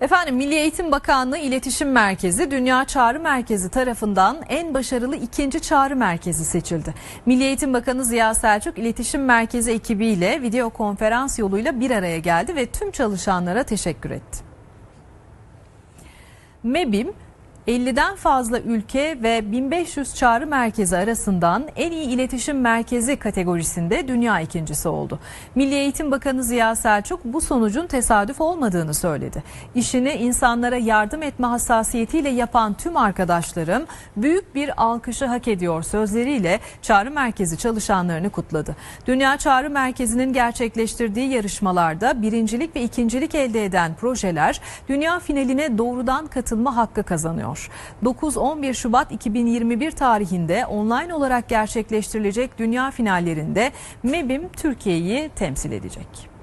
Efendim Milli Eğitim Bakanlığı İletişim Merkezi Dünya Çağrı Merkezi tarafından en başarılı ikinci çağrı merkezi seçildi. Milli Eğitim Bakanı Ziya Selçuk İletişim Merkezi ekibiyle video konferans yoluyla bir araya geldi ve tüm çalışanlara teşekkür etti. MEBİM 50'den fazla ülke ve 1500 çağrı merkezi arasından en iyi iletişim merkezi kategorisinde dünya ikincisi oldu. Milli Eğitim Bakanı Ziya Selçuk bu sonucun tesadüf olmadığını söyledi. İşini insanlara yardım etme hassasiyetiyle yapan tüm arkadaşlarım büyük bir alkışı hak ediyor sözleriyle çağrı merkezi çalışanlarını kutladı. Dünya Çağrı Merkezi'nin gerçekleştirdiği yarışmalarda birincilik ve ikincilik elde eden projeler dünya finaline doğrudan katılma hakkı kazanıyor. 9-11 Şubat 2021 tarihinde online olarak gerçekleştirilecek dünya finallerinde MEBİM Türkiye'yi temsil edecek.